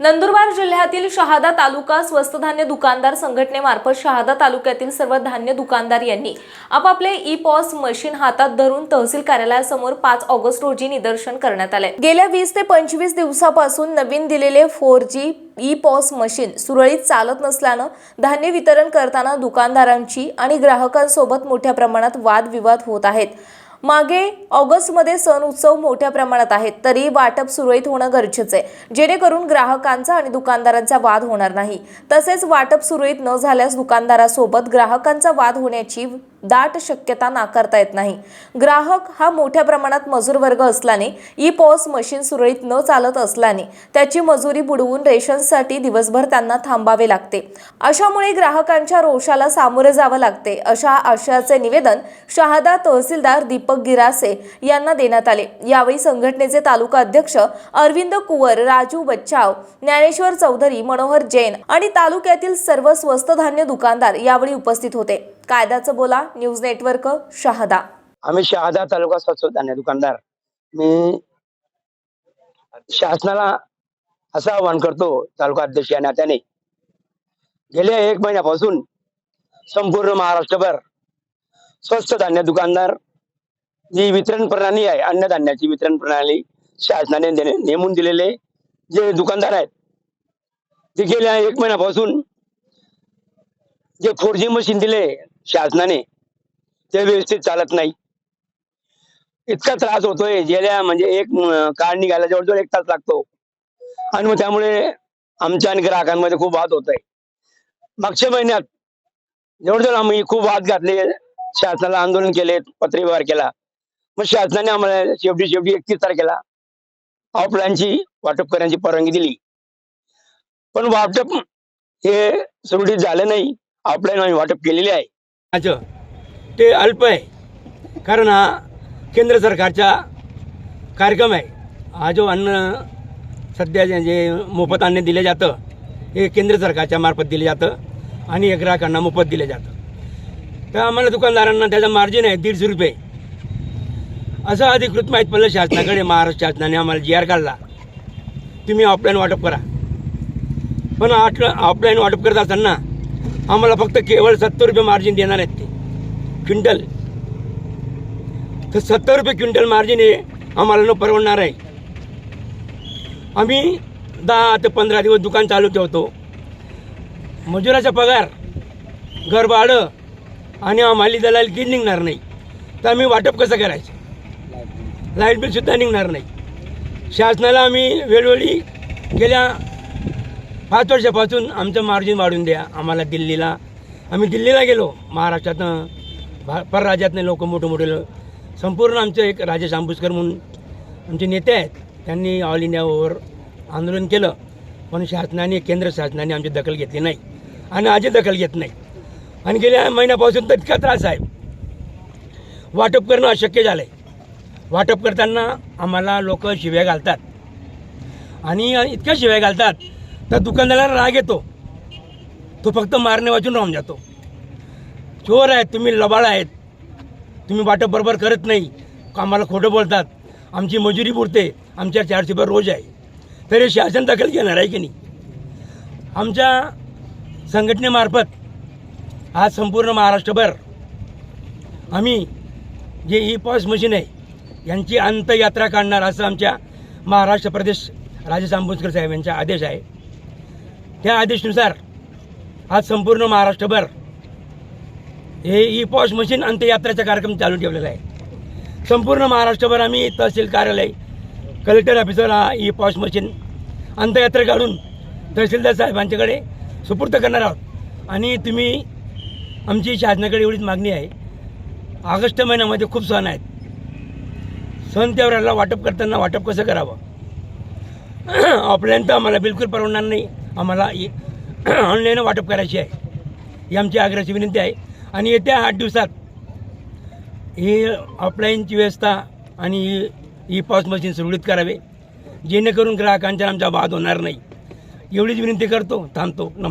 नंदुरबार जिल्ह्यातील शहादा तालुका स्वस्त धान्य दुकानदार संघटनेमार्फत शहादा तालुक्यातील सर्व धान्य दुकानदार यांनी आपापले ई पॉस मशीन हातात धरून तहसील कार्यालयासमोर पाच ऑगस्ट रोजी निदर्शन करण्यात आले. गेल्या वीस ते पंचवीस दिवसापासून नवीन दिलेले four G e POS machine सुरळीत चालत नसल्यानं धान्य वितरण करताना दुकानदारांची आणि ग्राहकांसोबत मोठ्या प्रमाणात वादविवाद होत आहेत. मागे ऑगस्टमध्ये सण उत्सव मोठ्या प्रमाणात आहेत तरी वाटप सुरळीत होणं गरजेचं आहे. जेणेकरून ग्राहकांचा आणि दुकानदारांचा वाद होणार नाही. तसेच वाटप सुरळीत न झाल्यास दुकानदारासोबत ग्राहकांचा वाद होण्याची दाट शक्यता नाकारता येत नाही. ग्राहक हा मोठ्या प्रमाणात मजूर वर्ग असल्याने ई पॉस मशीन सुरळीत न चालत असल्याने त्याची मजुरी बुडवून रेशनसाठी दिवसभर त्यांना थांबावे लागते. अशामुळे ग्राहकांच्या रोषाला सामोरे जावं लागते अशा आशयाचे निवेदन शहादा तहसीलदार दीपक गिरासे यांना देण्यात आले. यावेळी संघटनेचे तालुका अध्यक्ष अरविंद कुवर राजू बच्चाव ज्ञानेश्वर चौधरी मनोहर जैन आणि तालुक्यातील सर्व स्वस्त धान्य दुकानदार यावेळी उपस्थित होते. कायद्याचं बोला न्यूज नेटवर्क शहादा. आम्ही शहादा तालुका स्वच्छ धान्य दुकानदार. मी शासनाला असं आवाहन करतो तालुका अध्यक्ष या नात्याने. गेल्या एक महिन्यापासून संपूर्ण महाराष्ट्रभर स्वस्त धान्य दुकानदार जी वितरण प्रणाली आहे अन्नधान्याची वितरण प्रणाली शासनाने नेमून दिलेले जे दुकानदार आहेत ते गेल्या एक महिन्यापासून जे फोर जी मशीन दिले शासनाने ते व्यवस्थित चालत नाही. इतका त्रास होतोय. गेल्या म्हणजे एक कार निघायला जवळजवळ एक तास लागतो. आणि मग त्यामुळे आमच्या आणि ग्राहकांमध्ये खूप वाद होत आहे मागच्या महिन्यात जवळजवळ आम्ही खूप वाद घातले. शासनाला आंदोलन केले पत्रव्यवहार केला. मग शासनाने आम्हाला शेवटी शेवटी एकतीस तारखेला ऑफलाईनची वाटप करण्याची परवानगी दिली. पण वाटप हे सुरळीत झालं नाही. ऑफलाईन आम्ही वाटप केलेले आहे. अच्छा ते अल्प आहे. कारण हा केंद्र सरकारचा कार्यक्रम आहे. हा जो अन्न सध्या जे- मोफत अन्न दिलं जातं हे केंद्र सरकारच्या मार्फत दिलं जातं आणि ग्राहकांना मोफत दिलं जातं. तर आम्हाला दुकानदारांना त्याचा मार्जिन आहे दीडशे रुपये. असं अधिकृत माहीत पडलं शासनाकडे महाराष्ट्र शासनाने आम्हाला जी आर काढला. तुम्ही ऑफलाईन वाटप करा. पण आठ ऑफलाईन वाटप करत असताना आम्हाला फक्त केवळ सत्तर रुपये मार्जिन देणार आहेत ते. क्विंटल तर सत्तर रुपये क्विंटल मार्जिन हे आम्हाला न परवडणार आहे. आम्ही दहा ते पंधरा दिवस दुकान चालू ठेवतो. मजुराचा पगार घर भाडं आणि आम्हाला दलाल की निघणार नाही. तर आम्ही वाटप कसं करायचं? लाइट बिलसुद्धा निघणार नाही. शासनाला आम्ही वेळोवेळी गेल्या पाच वर्षापासून आमचं मार्जिन वाढून द्या. आम्हाला दिल्लीला आम्ही दिल्लीला गेलो. महाराष्ट्रातनं भा परराज्यातनं लोक मोठे मोठे संपूर्ण आमचं एक राजेश आंबुसकर म्हणून आमचे नेते आहेत. त्यांनी ऑल इंडियावर आंदोलन केलं. पण शासनाने केंद्र शासनाने आमची दखल घेतली नाही. आणि आजही दखल घेत नाही. आणि गेल्या महिन्यापासून तर इतका त्रास आहे. वाटप करणं अशक्य झालं आहे वाटप करताना आम्हाला लोक शिव्या घालतात. आणि इतक्या शिव्या घालतात तर दुकानदाराला राग येतो. तो फक्त मारणे वाचून राहून जातो. चोर आहेत तुम्ही लबाळ आहेत. तुम्ही वाटप बरोबर करत नाही. आम्हाला खोटं बोलतात. आमची मजुरी पुरते. आमच्या चारशे रुपये रोज आहे. तरी शासन दखल घेणार आहे की नाही? आमच्या संघटनेमार्फत आज संपूर्ण महाराष्ट्रभर आम्ही जे ई पॉस मशीन आहे यांची अंतयात्रा काढणार असं आमच्या महाराष्ट्र प्रदेश राजे आंबोजकर साहेब यांचा आदेश आहे. त्या आदेशानुसार आज संपूर्ण महाराष्ट्रभर हे ई पॉश मशीन अंत्ययात्राचा कार्यक्रम चालू ठेवलेला आहे. संपूर्ण महाराष्ट्रभर आम्ही तहसील कार्यालय कलेक्टर ऑफिसर हा ई पॉश मशीन अंत्ययात्रा काढून तहसीलदार साहेबांच्याकडे सुपूर्द करणार आहोत. आणि तुम्ही आमची शासनाकडे एवढीच मागणी आहे. ऑगस्ट महिन्यामध्ये खूप सण आहेत. सण त्योहाराला वाटप करताना वाटप कसं करावं? ऑफलाईन तर आम्हाला बिलकुल परवडणार नाही. आम्हाला ऑनलाईन वाटप करायची आहे. ही आमची आग्रहाची विनंती आहे. आणि येत्या आठ दिवसात ही ऑफलाईनची व्यवस्था आणि ई पॉस मशीन सुरळीत करावे. जेणेकरून ग्राहकांच्या आमचा वाद होणार नाही. एवढीच विनंती करतो थांबतो. नमस्कार